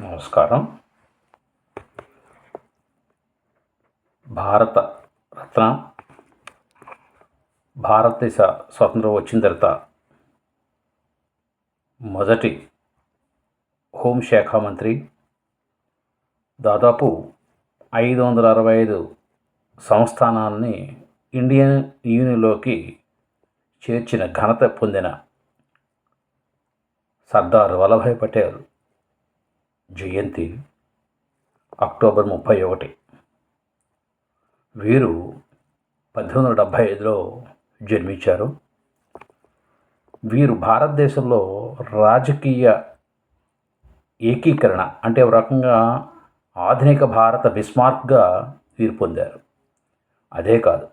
నమస్కారం. భారత రత్న భారతదేశ స్వతంత్రం వచ్చిన తర్వాత మొదటి హోంశాఖ మంత్రి దాదాపు ఐదు వందల అరవై ఐదు సంస్థానాన్ని ఇండియన్ యూనియన్లోకి చేర్చిన ఘనత పొందిన సర్దార్ వల్లభాయ్ పటేల్. జయంతి అక్టోబర్ ముప్పై ఒకటి. వీరు పద్దెనిమిది వందల డెబ్భై ఐదులో జన్మించారు. వీరు భారతదేశంలో రాజకీయ ఏకీకరణ అంటే ఒక రకంగా ఆధునిక భారత బిస్మార్క్గా వీరు పొందారు. అదే కాదు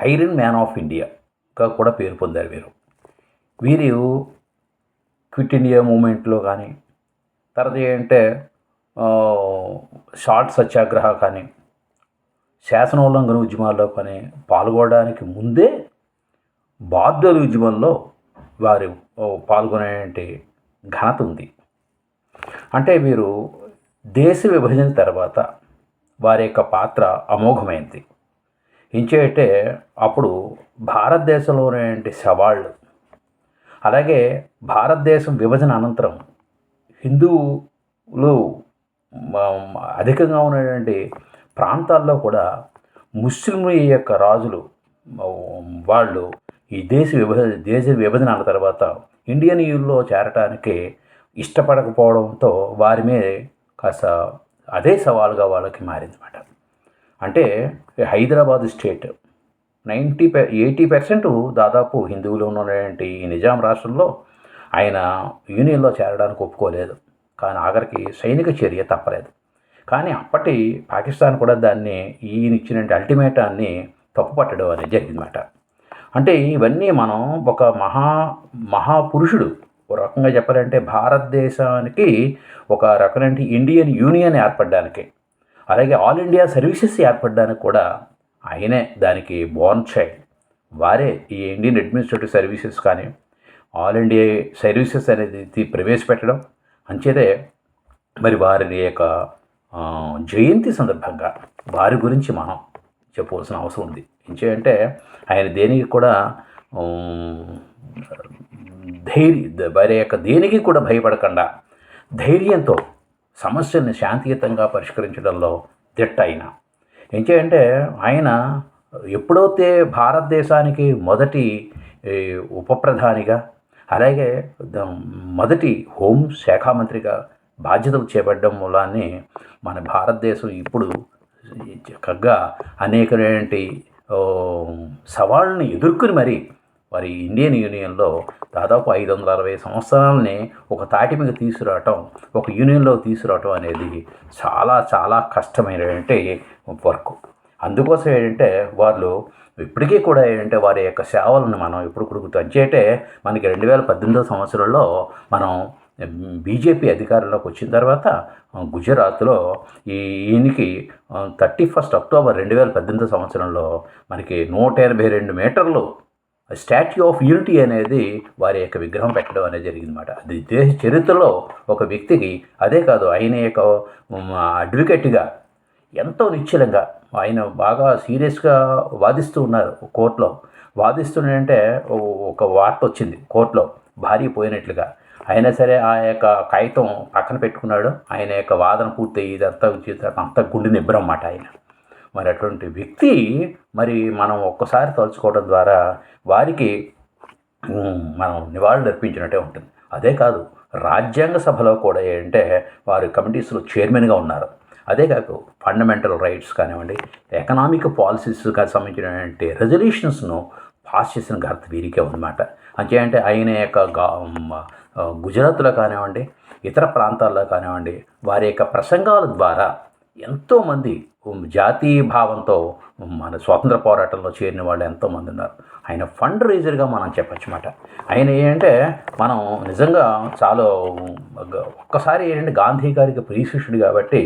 ఐరన్ మ్యాన్ ఆఫ్ ఇండియాగా కూడా పేరు పొందారు వీరు. వీరు క్విట్ ఇండియా మూమెంట్లో కానీ తర్వాత ఏంటంటే షార్ట్ సత్యాగ్రహ కానీ శాసనోల్లంఘన ఉద్యమాల్లో కానీ పాల్గొనడానికి ముందే బార్డర్ ఉద్యమంలో వారు పాల్గొనేటి ఘనత ఉంది. అంటే వీరు దేశ విభజన తర్వాత వారి యొక్క పాత్ర అమోఘమైంది. ఇంచేటే అప్పుడు భారతదేశంలోనేంటి సవాళ్ళు అలాగే భారతదేశం విభజన అనంతరం హిందువులు అధికంగా ఉన్నటువంటి ప్రాంతాల్లో కూడా ముస్లింల యొక్క రాజులు వాళ్ళు ఈ దేశ విభజన దేశ విభజన తర్వాత ఇండియన్ యూల్లో చేరటానికి ఇష్టపడకపోవడంతో వారి మీద కాస్త అదే సవాలుగా వాళ్ళకి మారిందన్నమాట. అంటే Hyderabad state ninety per eighty percent దాదాపు హిందువులు ఉన్నటువంటి ఈ నిజాం రాష్ట్రంలో ఆయన యూనియన్లో చేరడానికి ఒప్పుకోలేదు. కానీ ఆఖరికి సైనిక చర్య తప్పలేదు. కానీ అప్పటి పాకిస్తాన్ కూడా దాన్ని ఈయన ఇచ్చిన అల్టిమేటాన్ని తప్పుపట్టడం అనేది జరిగిందన్నమాట. అంటే ఇవన్నీ మనం ఒక మహా మహాపురుషుడు ఒక రకంగా చెప్పాలంటే భారతదేశానికి ఒక రకమైన ఇండియన్ యూనియన్ ఏర్పడడానికి అలాగే ఆల్ ఇండియా సర్వీసెస్ ఏర్పడడానికి కూడా ఆయనే దానికి బోర్న్ చైల్డ్ వారే ఈ ఇండియన్ అడ్మినిస్ట్రేటివ్ సర్వీసెస్ కానీ ఆల్ ఇండియా సర్వీసెస్ అనేది ప్రవేశపెట్టడం అంచేతే మరి వారి యొక్క జయంతి సందర్భంగా వారి గురించి మనం చెప్పవలసిన అవసరం ఉంది. ఏంటంటే ఆయన దేనికి కూడా ధైర్య వారి యొక్క దేనికి కూడా భయపడకుండా ధైర్యంతో సమస్యల్ని శాంతియుతంగా పరిష్కరించడంలో దిట్ట ఆయన. ఏం చేయంటే ఆయన ఎప్పుడైతే భారతదేశానికి మొదటి ఉప ప్రధానిగా అలాగే మొదటి హోం శాఖ మంత్రిగా బాధ్యతలు చేపట్టడం మూలాన్ని మన భారతదేశం ఇప్పుడు చక్కగా అనేకమైనటువంటి సవాళ్ళను సవాళ్ళని ఎదుర్కొని మరి మరి ఇండియన్ యూనియన్లో దాదాపు ఐదు వందల అరవై సంవత్సరాలని ఒక తాటి మీద తీసుకురావటం ఒక యూనియన్లో తీసుకురావటం అనేది చాలా చాలా కష్టమైనటువంటి వర్క్. అందుకోసం ఏంటంటే వాళ్ళు ఇప్పటికీ కూడా ఏంటంటే వారి యొక్క సేవలను మనం ఎప్పుడు కూడా గుర్తుంచేటే మనకి రెండు వేల పద్దెనిమిదో సంవత్సరంలో మనం బీజేపీ అధికారంలోకి వచ్చిన తర్వాత గుజరాత్లో ఈ ఈయనకి థర్టీ ఫస్ట్ అక్టోబర్ రెండు వేల పద్దెనిమిదో సంవత్సరంలో మనకి నూట ఎనభై రెండు మీటర్లు స్టాచ్యూ ఆఫ్ యూనిటీ అనేది వారి యొక్క విగ్రహం పెట్టడం అనేది జరిగిందన్నమాట. అది దేశ చరిత్రలో ఒక వ్యక్తికి అదే కాదు ఆయన యొక్క అడ్వకేట్గా ఎంతో నిశ్చలంగా ఆయన బాగా సీరియస్గా వాదిస్తూ ఉన్నారు కోర్టులో. వాదిస్తుంటే ఒక వార్త వచ్చింది కోర్టులో భార్య పోయినట్లుగా. అయినా సరే ఆ యొక్క కాగితం పక్కన పెట్టుకున్నాడు. ఆయన యొక్క వాదన పూర్తి ఇదంతా అంతా గుండె నిబ్బరం అన్నమాట ఆయన. మరి అటువంటి వ్యక్తి మరి మనం ఒక్కసారి తలుచుకోవడం ద్వారా వారికి మనం నివాళులు అర్పించినట్టే ఉంటుంది. అదే కాదు రాజ్యాంగ సభలో కూడా ఏంటంటే వారు కమిటీస్లో చైర్మన్గా ఉన్నారు. అదే కాక ఫండమెంటల్ రైట్స్ కానివ్వండి ఎకనామిక్ పాలసీస్కి సంబంధించినటువంటి రెజల్యూషన్స్ను పాస్ చేసిన ఘనత వీరికే ఉందన్నమాట అంటే ఆయన యొక్క గుజరాత్లో కానివ్వండి ఇతర ప్రాంతాల్లో కానివ్వండి వారి యొక్క ప్రసంగాల ద్వారా ఎంతోమంది జాతీయ భావంతో మన స్వాతంత్ర పోరాటంలో చేరిన వాళ్ళు ఎంతోమంది ఉన్నారు. ఆయన ఫండ్ రేజర్గా మనం చెప్పచ్చు అనమాట ఆయన ఏంటంటే మనం నిజంగా చాలా ఒక్కసారి ఏంటంటే గాంధీ గారికి ప్రియశిష్యుడు కాబట్టి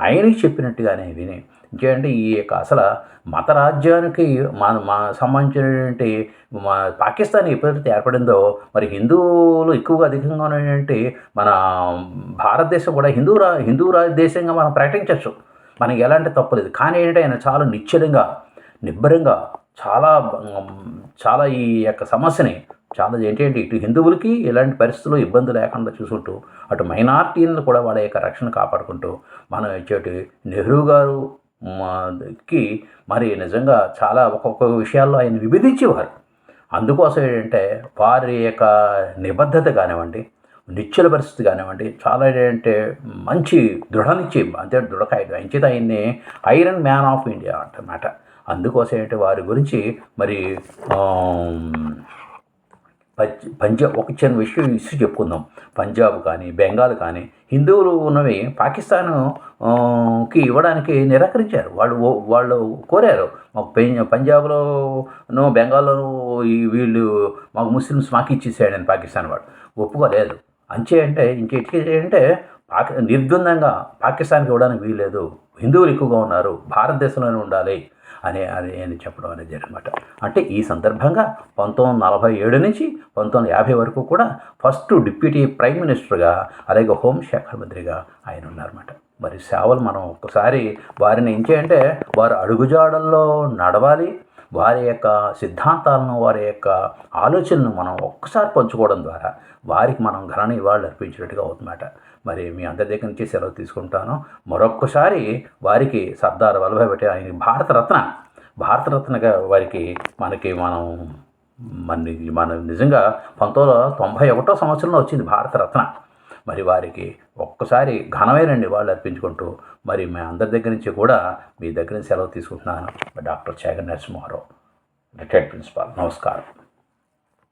ఆయనకి చెప్పినట్టుగానే విని ఇంకేంటి ఈ యొక్క అసలు మత రాజ్యానికి మన మా సంబంధించినటువంటి మా పాకిస్తాన్ ఎప్పుడైతే ఏర్పడిందో మరి హిందువులు ఎక్కువగా అధికంగా ఉన్నటువంటి మన భారతదేశం కూడా హిందూ రా హిందూ రా దేశంగా మనం ప్రకటించవచ్చు మనకి ఎలాంటి తప్పు లేదు. కానీ ఏంటంటే ఆయన చాలా నిశ్చలంగా నిబ్బరంగా చాలా చాలా ఈ యొక్క సమస్యని చాలా ఏంటంటే ఇటు హిందువులకి ఇలాంటి పరిస్థితుల్లో ఇబ్బంది లేకుండా చూసుకుంటూ అటు మైనార్టీలను కూడా వాళ్ళ యొక్క రక్షణ కాపాడుకుంటూ మనం ఇచ్చేటి నెహ్రూ గారు కి మరి నిజంగా చాలా ఒక్కొక్క విషయాల్లో ఆయన విభజించేవారు అందుకోసం ఏంటంటే వారి యొక్క నిబద్ధత కానివ్వండి నిశ్చల పరిస్థితి కానివ్వండి చాలా ఏంటంటే మంచి దృఢనిశ్చయం అంతే దృఢకాయ. అంచేత ఆయన్ని ఐరన్ మ్యాన్ ఆఫ్ ఇండియా అంటమాట అందుకోసం ఏంటి వారి గురించి మరి పంజాబ్ ఒక చిన్న విషయం ఇష్యూ చెప్పుకుందాం. పంజాబ్ కానీ బెంగాల్ కానీ హిందువులు ఉన్నవి పాకిస్తాన్కి కి ఇవ్వడానికి నిరాకరించారు. వాళ్ళు వాళ్ళు కోరారు. మాకు పంజాబ్లోనూ బెంగాల్లోనూ ఈ వీళ్ళు మాకు ముస్లిమ్స్ మాకు ఇచ్చేసాడని పాకిస్తాన్ వాడు ఒప్పుకోలేదు. అంచే అంటే ఇంకెట్టి అంటే పాకి నిర్ద్వందంగా పాకిస్తాన్కి ఇవ్వడానికి వీల్లేదు. హిందువులు ఎక్కువగా ఉన్నారు. భారతదేశంలోనే ఉండాలి అని అని అని చెప్పడం అనేది జరిగిందన్నమాట. అంటే ఈ సందర్భంగా పంతొమ్మిది నలభై ఏడు నుంచి పంతొమ్మిది యాభై వరకు కూడా ఫస్ట్ డిప్యూటీ ప్రైమ్ మినిస్టర్గా అలాగే హోంశాఖ మంత్రిగా ఆయన ఉన్నారన్నమాట. మరి సేవలు మనం ఒక్కసారి వారిని ఏం చేయంటే వారు అడుగుజాడల్లో నడవాలి వారి యొక్క సిద్ధాంతాలను వారి యొక్క ఆలోచనను మనం ఒక్కసారి పంచుకోవడం ద్వారా వారికి మనం ఘన ఇవాళ అర్పించినట్టుగా అవుతుందన్నమాట మరి మీ అందరి దగ్గర నుంచి సెలవు తీసుకుంటాను. మరొక్కసారి వారికి సర్దార్ వల్లభాయ్ పటేల్ ఆయన భారతరత్న భారతరత్నగా వారికి మనకి మనం మన మన నిజంగా పంతొమ్మిది వందల తొంభై ఒకటో సంవత్సరంలో వచ్చింది భారతరత్న. మరి వారికి ఒక్కసారి ఘనమైన నివాళులు అర్పించుకుంటూ. మరి మీ అందరి దగ్గర నుంచి కూడా మీ దగ్గర నుంచి సెలవు తీసుకుంటున్నాను. Doctor చేగన్ Narasimharao retired principal. నమస్కారం.